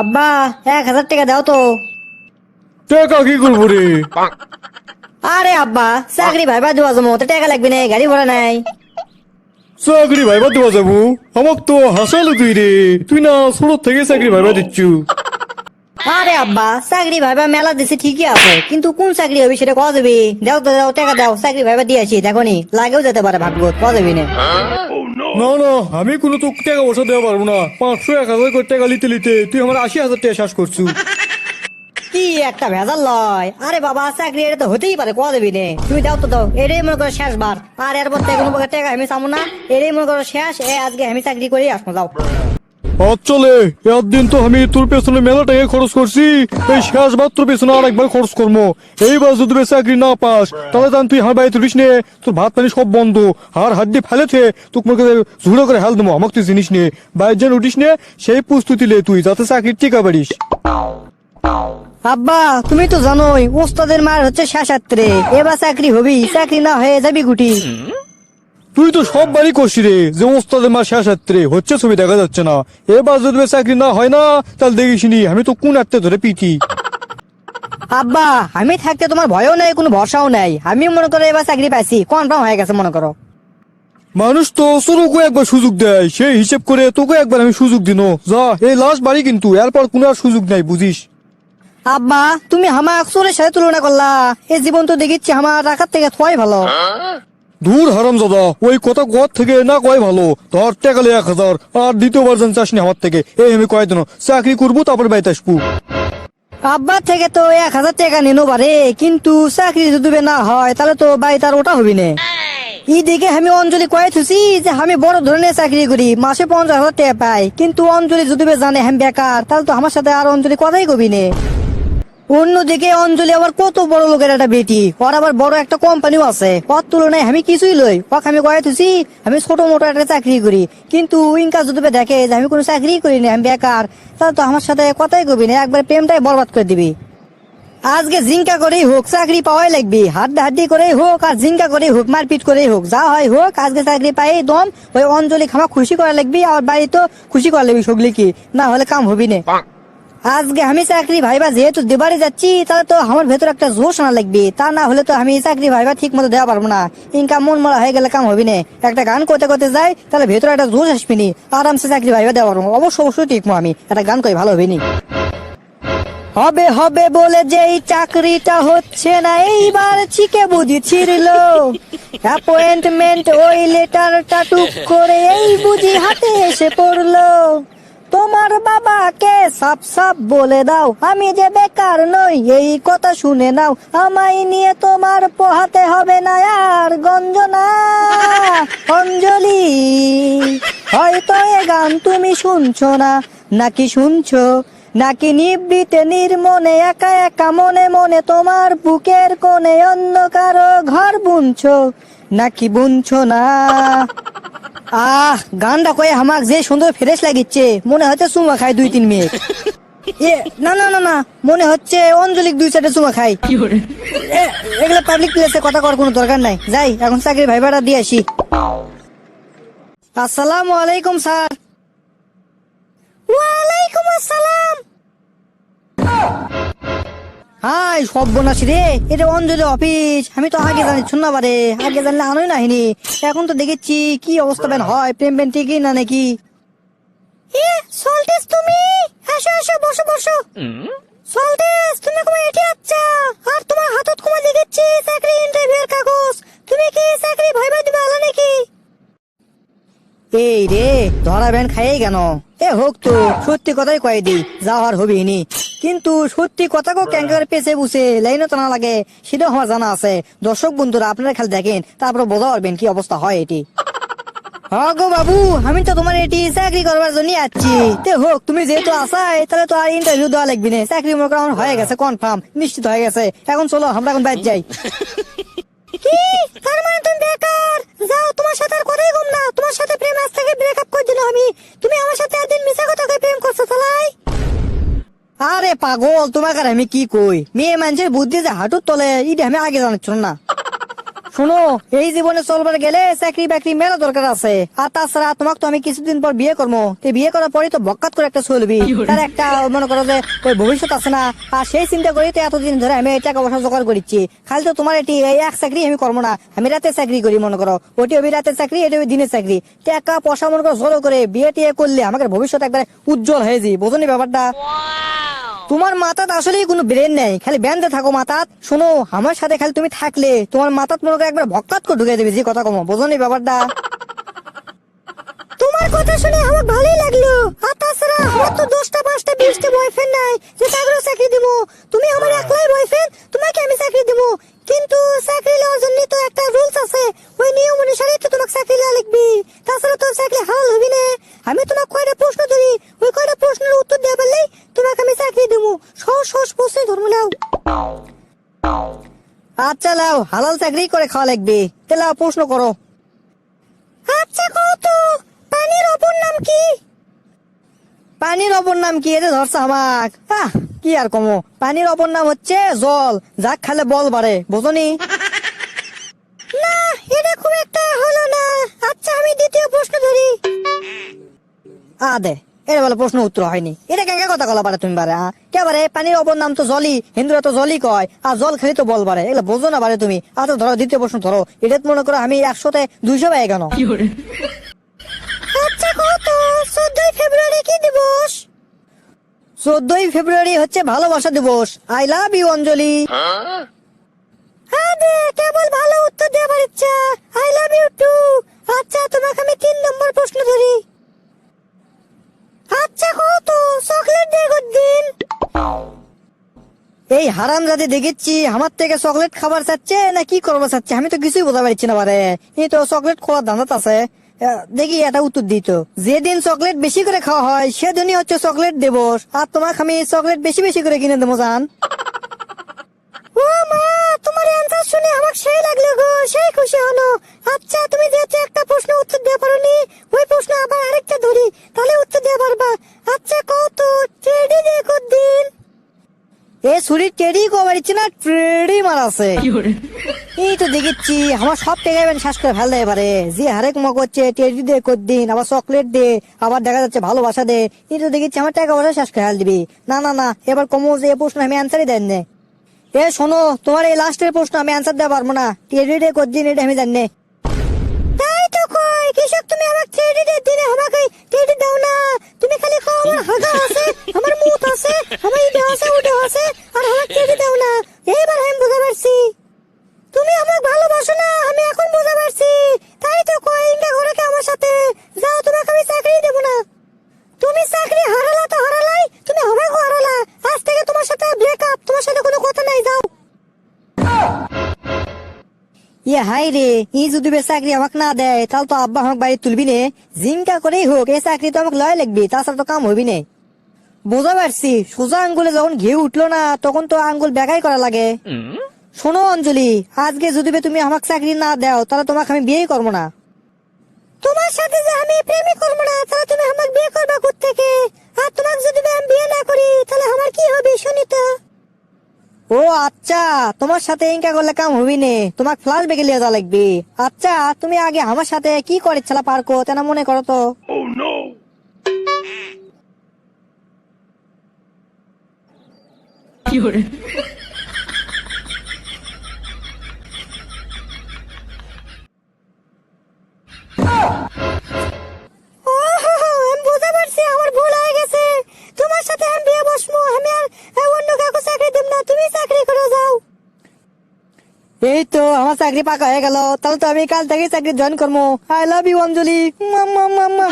আব্বা এক হাজার টাকা দাও তো। টাকা কি করব রে? আরে আব্বা চাকরি ভাইবা দেওয়া জমো তো টাকা লাগবে না গাড়ি ভাড়া নাই। চাকরি ভাইবা দেওয়া যাব? আমাক তো হাসালো তুই রে। তুই না ছোট থেকে চাকরি ভাইবা দিচ্ছু। আরে আব্বা চাকরি ভাইবা মেলা দিছে ঠিকই আছে কিন্তু কোন চাকরি হবে সেটা কওয়া যাবে? দাও তো দাও টাকা দাও চাকরি ভাইবা দিয়েছি দেখো নি। লাগেও যেতে পারে ভাগ্য কওয়া যাবে না? না না, আমি কোনো তো টাকা পয়সা দেওয়া পারব না। পাঁচশো, এক হাজার করে টাকা লিতে লিতে। তুই আমার আশি হাজার টাকা শ্বাস করছু। কি একটা ভেজাল লয়। আরে বাবা, চাকরি এটা তো হতেই পারে কওয়া দেবি নে তুমি দাও তো, দাও। এটাই মনে করো শেষ বার আর এরপর থেকে কোনো টাকা আমি চাবো না। এটাই মনে করো শেষ। এ, আজকে আমি চাকরি করেই আসব, যাও। চলে, একদিন তো আমি তোর পেছনে মেলা টাকা খরচ করছি। এই শেষ বার তোর পেছনে আর একবার খরচ করব। এইবার যদি চাকরি না পাস, তাহলে জান তুই আমার বাড়িতে উঠিস নে, তোর ভাত পানি সব বন্ধ। আর হাত দিয়ে ফেলেছে তোকে করে ঝুড়ো করে হেল দেবো, আমাকে তুই জিনিস নে। বাইরে যেন উঠিস নে, সেই প্রস্তুতি লে তুই, যাতে চাকরির টিকা পারিস। আব্বা, তুমি তো জানোই, ওস্তাদের মার হচ্ছে শেষাত্রে এবার চাকরি হবি, চাকরি না হয়ে যাবি গুটি তুই তো সব বাড়ি করছি রে। যে ওস্তাদের মা শেষ হাত্রে হচ্ছে ছবি দেখা যাচ্ছে না। এবার যদি চাকরি না হয় না তাহলে দেখিসনি আমি তো কোন হাতে ধরে পিটি। আব্বা আমি থাকতে তোমার ভয়ও নাই কোনো ভরসাও নাই। আমি মনে করো এবার চাকরি পাইছি। কনফার্ম হয়ে গেছে মনে করো। মানুষ তো সরুকে একবার সুযোগ দেয়। সেই হিসেব করে তোকে একবার আমি সুযোগ দিনো। যা এই লাস্ট বাড়ি কিন্তু এরপর কোনো আর সুযোগ নাই বুঝিস? আব্বা তুমি আমার চোরের সাথে তুলনা করলা। এই জীবন তো দেখিচ্ছি আমার রাখার থেকে থোয়াই ভালো। দূর হারাম দাদা ওই কথা ঘর থেকে না কয় ভালো? ধর টাকালে এক হাজার, আর দ্বিতীয়বার যেন চাসনি আমার থেকে। এই আমি কয় দিন, চাকরি করব, তারপর বাড়িতে আসব। আব্বা থেকে তো এক হাজার টাকা নিনো পারে কিন্তু চাকরি যদি না হয়, তাহলে তো বাড়ি তার ওটা হবি না। দিকে আমি অঞ্জলি কয়ে থুছি যে আমি বড় ধরনের চাকরি করি, মাসে পঞ্চাশ হাজার টাকা পাই। কিন্তু অঞ্জলি যদি জানে আমি বেকার, তাহলে তো আমার সাথে আর অঞ্জলি কথাই কবি নে। অন্যদিকে অঞ্জলি আবার কত বড় লোকের একটা বেটি। ওর আবার বড় একটা কোম্পানিও আছে। ওর তুলনায় আমি কিছুই লই। ওকে আমি কয়ে থুছি আমি ছোট মোটো একটা চাকরি করি। কিন্তু ইনকা যদি দেখে যে আমি কোনো চাকরি করি না, আমি বেকার, তাহলে তো আমার সাথে কথাই কবি না, একবার প্রেমটাই বরবাদ করে দিবি। আজকে জিঙ্কা করেই হোক, চাকরি পাওয়াই লাগবে। হাড্ডা হাড্ডি করেই হোক আর জিঙ্কা করেই হোক, মারপিট করেই হোক, যা হয় হোক, আজকে চাকরি পাই দম। ওই অঞ্জলি খামা খুশি করা লাগবি, আর বাড়ি তো খুশি করা লাগবি সগলি কি না হলে কাম হবি না। আজকে আমি চাকরি ভাইবা যেহেতু দেবারে যাচ্ছি, তাহলে তো আমার ভেতর একটা জোশ আনা লাগবে। তা না হলে তো আমি চাকরি ভাইবা ঠিক মতো দেওয়া পারব না। ইনকাম মন মরা হয়ে গেলে কাম হবি না। একটা গান করতে করতে যাই, তাহলে ভেতরে একটা জোশ আসবি নি। আরামসে চাকরি ভাইবা দেওয়া পারব। অবশ্য অবশ্যই ঠিক আমি। একটা গান করে ভালো হবি নি। হবে হবে বলে যেই চাকরিটা হচ্ছে না, এইবার চিকে বুঝি ছিড়ল। অ্যাপয়েন্টমেন্ট ওই লেটারটা টুক করে এই বুঝি হাতে এসে পড়ল। তোমার বাবাকে সাপ সাপ বলে দাও। আমি যে বেকার নই, এই কথা শুনে নাও। আমায় নিয়ে তোমার পোহাতে হবে না আর গঞ্জনা। অঞ্জলি, হয়তো এ গান তুমি শুনছো না। নাকি শুনছো? নাকি নিবৃতে নির্মনে একা একা মনে মনে তোমার বুকের কোণে অন্য কারও ঘর বুনছো? নাকি বুনছো না? আহ গানটা কয়ে আমাক যে সুন্দর ফ্রেশ লাগিচ্ছে মনে হচ্ছে চুমা খাই দুই তিন মিনিট। এ না না না না মনে হচ্ছে অঞ্জলিক দুই চারটে চুমা খাই এ, এগুলো পাবলিক প্লেসে কথা করার কোনো দরকার নাই। যাই এখন চাকরি ভাইবাটা দিয়ে আসি। আসসালামু আলাইকুম স্যার। ওয়ালাইকুম আসসালাম। হাই, সব বোনাসি রে। এটা অঞ্জলি অফিস আমি তো আগে জানি, শুননা পারে আগে জানলে আনোই নাহিনি এখন তো দেখেছি, কি অবস্থা বেন হয়, প্রেম পেন ঠিকই না নাকি? এ তুমি? আসো আসো, বসো বসো। সল্টেস তুমি কোমা এটি আচ্ছা? আর তোমার হাতত কোমা দেখেছি, চাকরি ইন্টারভিউর কাগজ? তুমি কি চাকরি ভাইবা দিবা আলা নাকি? এই রে, ধরা ব্যান খাইয়ে কেন? এ হোক তো, সত্যি কথাই কয়ে দি যাওয়ার হবি নি কিন্তু সত্যি কথা কো ক্যাঙ্কার পেছে বুঝে লাইনও তো না লাগে সেটাও আমার জানা আছে। দর্শক বন্ধুরা আপনারা খালি দেখেন তারপর বোঝা পারবেন কি অবস্থা হয় এটি। হ্যাঁ গো বাবু আমি তো তোমার এটি চাকরি করবার জন্য আসছি। তে হোক তুমি যেহেতু আসাই তাহলে তো আর ইন্টারভিউ দেওয়া লাগবে না। চাকরি মনে আমার হয়ে গেছে কনফার্ম নিশ্চিত হয়ে গেছে। এখন চলো আমরা এখন বাইর যাই। কি? তার মানে তুমি বেকার? যাও তোমার পাগল তোমাকে আর আমি কি কই? মেয়ে মানুষের বুদ্ধি যে হাঁটুর তলে ইটা আমি আগে জানাচ্ছ না। শোনো এই জীবনে চলবার গেলে চাকরি বাকরি মেলা দরকার আছে। আর তাছাড়া তোমাকে তো আমি কিছুদিন পর বিয়ে করব। বিয়ে করার পরে তো বকাত করে একটা চলবি তার একটা মনে করো যে ওই ভবিষ্যৎ আছে না। আর সেই চিন্তা করি তো এতদিন ধরে আমি টাকা পয়সা জোগাড় করিচ্ছি। খালি তো তোমার এটি এই এক চাকরি আমি করব না। আমি রাতে চাকরি করি মনে করো। ওটি ওই রাতের চাকরি এটি ওই দিনের চাকরি। টাকা পয়সা মনে করো জড়ো করে বিয়ে টিয়ে করলে আমাকে ভবিষ্যৎ একবার উজ্জ্বল হয়ে যাই বোঝনি ব্যাপারটা? তোমার মাথাত আসলেই কোনো ব্রেন নেই। খালি ব্যান্ডে থাকো মাথাত। শোনো, আমার সাথে খালি তুমি থাকলে তোমার মাথাত মনে করো একবার ভক্কাত করে ঢুকে দেবে, যে কথা কমো। বোঝো নি ব্যাপারটা? তোমার কথা শুনে আমার ভালোই লাগল। আর তাছাড়া আমার তো দশটা, পাঁচটা, বিশটা বয়ফ্রেন্ড নাই, যে তাদেরও চাকরি দিব। তুমি আমার একলাই বয়ফ্রেন্ড তোমাকে আমি চাকরি দিব। কিন্তু চাকরি লওয়ার জন্য তো একটা রুলস আছে। ওই নিয়ম অনুসারে তো তোমাকে চাকরি লওয়া লাগবে তাছাড়া তো চাকরি হাল হবি না। আমি তোমাকে আচ্ছা লাও, হালাল চাকরি করে খাওয়া লাগবে। তাহলে প্রশ্ন করো। আচ্ছা কত পানির অপর নাম কি? পানির অপর নাম কি? এটা ধরছে আমাক। আহ, কি আর কমো। পানির অপর নাম হচ্ছে জল। যাক খালে বল বাড়ে বোঝনি না? এটা খুব একটা হলো না। আচ্ছা আমি দ্বিতীয় প্রশ্ন ধরি। আ, দে এটা বলে প্রশ্ন উত্তর হয়নি। কেন কথা কলা পারে তুমি বারে কে বারে পানির অপর নাম তো জলই হিন্দুরা তো জলই কয় আর জল খেলি তো বল বারে এগুলো বোঝো না বারে তুমি। আচ্ছা ধরো দ্বিতীয় প্রশ্ন ধরো এটা মনে করো আমি একশোতে দুইশো পাই কেন? আচ্ছা কত? চোদ্দই ফেব্রুয়ারি কি দিবস? চোদ্দই ফেব্রুয়ারি হচ্ছে ভালোবাসা দিবস আই লাভ ইউ অঞ্জলি। আদে কেবল ভালো উত্তর দেওয়ার ইচ্ছা আই লাভ ইউ টু। আচ্ছা তোমাকে আমি তিন নম্বর প্রশ্ন ধরি। এই হারাম জাতি দেখেছি, আমার থেকে চকলেট খাবার চাচ্ছে না কি করব চাচ্ছে? আমি তো কিছুই বোঝা পারছি না পারে এই তো চকলেট খাওয়ার ধান্দাত আছে। দেখি এটা উত্তর দিত যেদিন চকলেট বেশি করে খাওয়া হয়, সেদিনই হচ্ছে চকলেট দিবস আর তোমাকে আমি চকলেট বেশি বেশি করে কিনে দেবো, জান। ও মা, তোমার অ্যান্সার শুনে আমার সেই লাগল গো, সেই খুশি হলো। আচ্ছা তুমি যেহেতু একটা প্রশ্ন উত্তর দিতে পারোনি, ওই প্রশ্ন আবার আরেকটা ধরি, তাহলে উত্তর দিতে পারবা। আচ্ছা কত? ট্রেডি দিয়ে দিন। এ ছুরি টেডি কমারিচ্ছে না ট্রেডি মারাছে। এই তো দেখেছি আমার সব টাকা এবার শ্বাস করে ফেলতে এবারে। যে হারেক মগ হচ্ছে টেডি দে দিন আবার চকলেট দে আবার দেখা যাচ্ছে ভালোবাসা দে। এই তো দেখেছি আমার টাকা পয়সা শ্বাস করে ফেল দিবি না না না এবার কমো যে প্রশ্ন আমি অ্যান্সারই দেন নে। এ শোনো তোমার এই লাস্টের প্রশ্ন আমি অ্যান্সার দিতে পারব না। টেডি ডে দিন এটা আমি জানি তাই তো কই কৃষক তুমি আমার টেডি ডে দিনে আমাকে টেডি দাও না। তুমি খালি কও আমার হাগা আছে আমার আছে? আমার ইডে আছে উডে আছে, আর আমার টেডি দাও না। এইবার আমি পারছি। তুমি আমাকে ভালোবাসো না, আমি এখন পারছি। তাই তো ঘরে আমার সাথে? যাও, তোমাকে আমি চাকরি দেব না। তুমি চাকরি হারালা তো হারালাই, তুমি আমাকে হারালা। আজ থেকে তোমার সাথে ব্রেকআপ তোমার সাথে কোনো কথা নাই, যাও। ইয়ে হাই রে, ই যদি চাকরি আমাকে না দেয়, তাহলে তো আব্বা আমাকে বাড়ি তুলবি নে। জিঙ্কা করেই হোক, এই চাকরি তো আমাকে লয় লাগবি, তাছাড়া তো কাম হবি নে। বুঝা পারছি। সোজা আঙ্গুলে যখন ঘি উঠল না তখন তো আঙ্গুল বেকাই করা লাগে। শোনো অঞ্জলি আজকে যদি তুমি আমাকে চাকরি না দাও তাহলে তোমাকে আমি বিয়ে করব না। তোমার সাথে যে আমি প্রেমই করব না তাহলে তুমি আমাকে বিয়ে করবা থেকে আর তোমাকে যদি আমি বিয়ে না করি তাহলে আমার কি হবে শুনি তো? ও আচ্ছা তোমার সাথে ইনকা করলে কাম হবি নে। তোমার ফ্লাশ বেগে লিয়ে যাওয়া লাগবে। আচ্ছা তুমি আগে আমার সাথে কি করে ছেলা পারকো তেনা মনে করো তো ও হো হো, আমি বুঝতে পারছি আমার ভুল হয়ে গেছে তোমার সাথে আমি বিয়ে বসবো আমি আর আহ, অন্য কাউকে চাকরি দেব না তুমি চাকরি করে যাও এই তো আমার চাকরি পাকা হয়ে গেল তাহলে তো আমি কাল থেকে চাকরি জয়েন করব। I love you Anjali. Mamma mamma